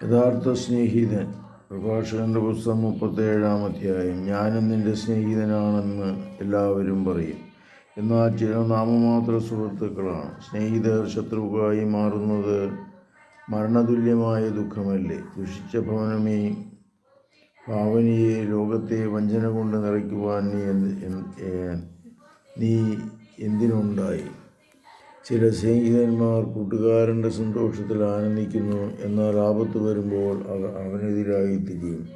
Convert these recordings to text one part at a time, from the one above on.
യഥാർത്ഥ സ്നേഹിതൻ. പ്രഭാഷകന്റെ പുസ്തകം മുപ്പത്തേഴാം അധ്യായം. ഞാനും നിന്റെ സ്നേഹിതനാണെന്ന് എല്ലാവരും പറയും. എന്നാൽ ചില നാമമാത്ര സുഹൃത്തുക്കളാണ്. സ്നേഹിതർ ശത്രുവായി മാറുന്നത് മരണതുല്യമായ ദുഃഖമല്ലേ? ദുഷിച്ച ഭവനമേ ഭാവനയെ ലോകത്തെ വഞ്ചന കൊണ്ട് നിറയ്ക്കുവാൻ നീ എന്ത് നീ എന്തിനുണ്ടായി? ചില സ്നേഹിതന്മാർ കൂട്ടുകാരന്റെ സന്തോഷത്തിൽ ആനന്ദിക്കുന്നു എന്നാൽ ആപത്ത് വരുമ്പോൾ അവ- അവനെതിരായി തിരിയും.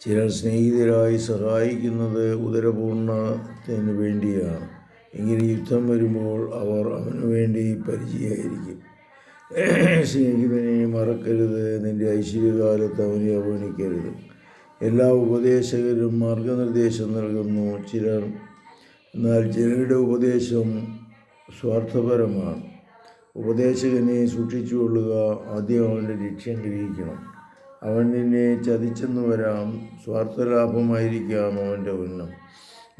ചിലർ സ്നേഹിതരായി സഹായിക്കുന്നത് ഉദരപൂർണത്തിന് വേണ്ടിയാണ്. എങ്കിലും യുദ്ധം വരുമ്പോൾ അവർ അവന് വേണ്ടി പരിചയമായിരിക്കും. സ്നേഹിതനെ മറക്കരുത് നിന്റെ ഐശ്വര്യകാലത്ത് അവനെ അവഗണിക്കരുത്. എല്ലാ ഉപദേശകരും മാർഗനിർദ്ദേശം നൽകുന്നു. ചിലർ എന്നാൽ ചിലരുടെ ഉപദേശം സ്വാർത്ഥപരമാണ്. ഉപദേശകനെ സൂക്ഷിച്ചുകൊള്ളുക ആദ്യം അവന്റെ ലക്ഷ്യം ഗ്രഹിക്കണം. അവൻ നിന്നെ ചതിച്ചെന്ന് വരാം സ്വാർത്ഥലാഭമായിരിക്കാം അവന്റെ ഉന്നം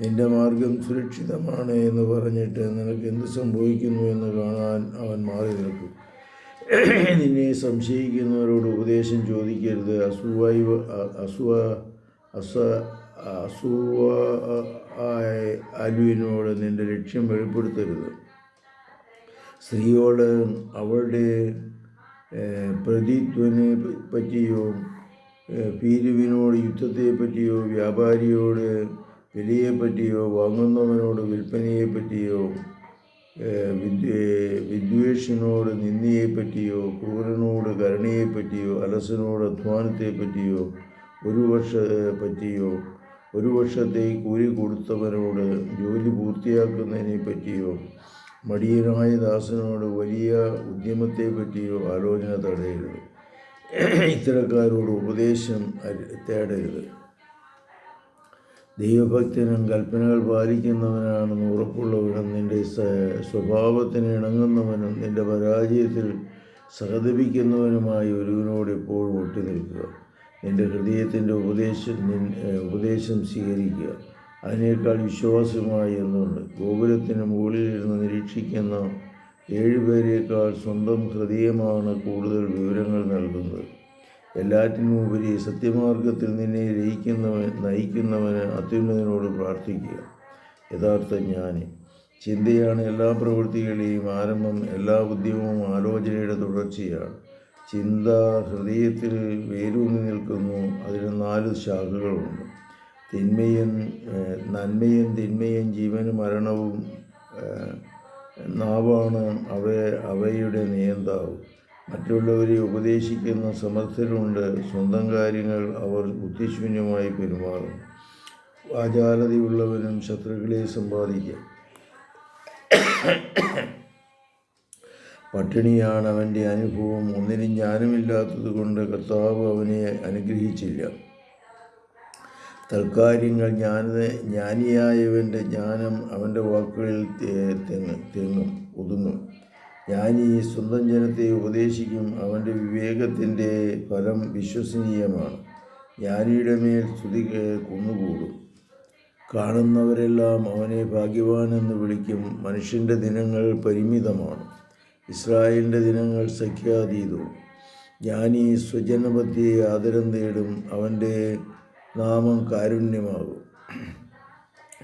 നിന്റെ മാർഗം സുരക്ഷിതമാണ് എന്ന് പറഞ്ഞിട്ട് നിനക്ക് എന്ത് സംഭവിക്കുന്നു എന്ന് കാണാൻ അവൻ മാറി നിൽക്കും. നിന്നെ സംശയിക്കുന്നവരോട് ഉപദേശം ചോദിക്കരുത്. അസുവായി അസുവ അസ അസുവ അലുവിനോട് നിന്റെ ലക്ഷ്യം വെളിപ്പെടുത്തരുത്. സ്ത്രീയോട് അവളുടെ പ്രതിത്വനെ പറ്റിയോ ഏഹ്, പീരുവിനോട് യുദ്ധത്തെ പറ്റിയോ വ്യാപാരിയോട് വിലയെ പറ്റിയോ വാങ്ങുന്നവനോട് വിൽപ്പനയെ പറ്റിയോ ഏഹ്, വിദ്വേ വിദ്വേഷനോട് നിന്ദയെ പറ്റിയോ ക്രൂരനോട് കരുണയെ പറ്റിയോ അലസനോട് അധ്വാനത്തെ പറ്റിയോ ഒരു വർഷ പറ്റിയോ ഒരു വർഷത്തെ കൂലി കൊടുത്തവനോട് ജോലി പൂർത്തിയാക്കുന്നതിനെ പറ്റിയോ മടിയനായ ദാസനോട് വലിയ ഉദ്യമത്തെ പറ്റിയോ ആലോചന തടയരുത്. ഇത്തരക്കാരോട് ഉപദേശം തേടരുത്. ദൈവഭക്തനും കൽപ്പനകൾ പാലിക്കുന്നവനാണെന്ന് ഉറപ്പുള്ളവനും നിന്റെ സ- സ്വഭാവത്തിന് ഇണങ്ങുന്നവനും നിന്റെ പരാജയത്തിൽ സഹതപിക്കുന്നവനുമായി ഒരുവനോട് എപ്പോഴും ഒട്ടി നിൽക്കുക. നിന്റെ ഹൃദയത്തിന്റെ ഉപദേശം ഉപദേശം സ്വീകരിക്കുക. അതിനേക്കാൾ വിശ്വാസമായി എന്നുണ്ട്. ഗോപുരത്തിന് മുകളിലിരുന്ന് നിരീക്ഷിക്കുന്ന ഏഴുപേരേക്കാൾ സ്വന്തം ഹൃദയമാണ് കൂടുതൽ വിവരങ്ങൾ നൽകുന്നത്. എല്ലാറ്റിനുമുപരി സത്യമാർഗത്തിൽ നിന്നെ ലയിക്കുന്നവൻ നയിക്കുന്നവന് അത്യുന്നതനോട് പ്രാർത്ഥിക്കുക. യഥാർത്ഥ ജ്ഞാനി. ചിന്തയാണ് എല്ലാ പ്രവൃത്തികളുടെയും ആരംഭം. എല്ലാ ഉദ്യമവും ആലോചനയുടെ തുടർച്ചയാണ്. ചിന്ത ഹൃദയത്തിൽ വേരൂന്നി നിൽക്കുന്നു. അതിന് നാല് ശാഖകളുണ്ട്. തിന്മയും നന്മയും തിന്മയും ജീവനും മരണവും നാവാണ് അവ അവയുടെ നിയന്താവ്. മറ്റുള്ളവരെ ഉപദേശിക്കുന്ന സമർത്ഥരുണ്ട്. സ്വന്തം കാര്യങ്ങൾ അവർ ബുദ്ധിശൂന്യമായി പെരുമാറും. വാചാലതയുള്ളവനും ശത്രുക്കളെ സമ്പാദിക്കാം. പട്ടിണിയാണ് അവന്റെ അനുഭവം. ഒന്നിനും ജ്ഞാനമില്ലാത്തത് കൊണ്ട് കർത്താവ് അവനെ അനുഗ്രഹിച്ചില്ല. തൽക്കാര്യങ്ങൾ ജ്ഞാനത ജ്ഞാനിയായവന്റെ ജ്ഞാനം അവന്റെ വാക്കുകളിൽ തെങ്ങ് തെങ്ങും ഒതുങ്ങും. ജ്ഞാനി സ്വന്തം ജനത്തെ ഉപദേശിക്കും അവന്റെ വിവേകത്തിന്റെ ഫലം വിശ്വസനീയമാണ്. ജ്ഞാനിയുടെ മേൽ സ്തുതി കുന്നുകൂടും. കാണുന്നവരെല്ലാം അവനെ ഭാഗ്യവാനെന്ന് വിളിക്കും. മനുഷ്യന്റെ ദിനങ്ങൾ പരിമിതമാണ്. ഇസ്രായേലിന്റെ ദിനങ്ങൾ സഖ്യാതീതവും. ജ്ഞാനി സ്വജനപത്തിയെ ആദരം തേടും അവന്റെ നാമം കാരുണ്യമാകും.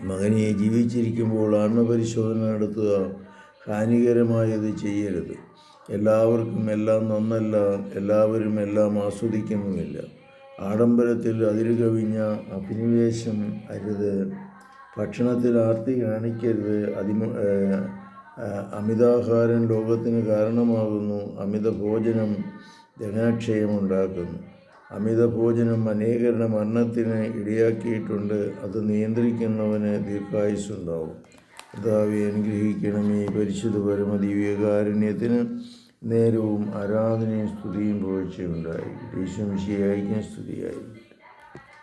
മകനെ ജീവിച്ചിരിക്കുമ്പോൾ ആത്മപരിശോധന നടത്തുക ഹാനികരമായത് ചെയ്യരുത്. എല്ലാവർക്കും എല്ലാം നന്നല്ല എല്ലാവരും എല്ലാം ആസ്വദിക്കുന്നുമില്ല. ആഡംബരത്തിൽ അതിരുകവിഞ്ഞ അഭിനിവേശം അരുത്. ഭക്ഷണത്തിൽ ആർത്തി കാണിക്കരുത്. അതിമ അമിതാഹാരം ലോകത്തിന് കാരണമാകുന്നു. അമിത ഭോജനം ദഹനക്ഷയമുണ്ടാക്കുന്നു അമിത ഭോജനം അനേകരുടെ മരണത്തിന് ഇടയാക്കിയിട്ടുണ്ട്. അത് നിയന്ത്രിക്കുന്നവന് ദീർഘായുസ്സുണ്ടാവും. അനുഗ്രഹിക്കണം ഈ പരിശുദ്ധ പരമദിവ്യകാരുണ്യത്തിന് നേരവും ആരാധനയും സ്തുതിയും പോഴ്ചയുണ്ടായി ഈശ്വംശിയായിരിക്കും സ്തുതിയായി.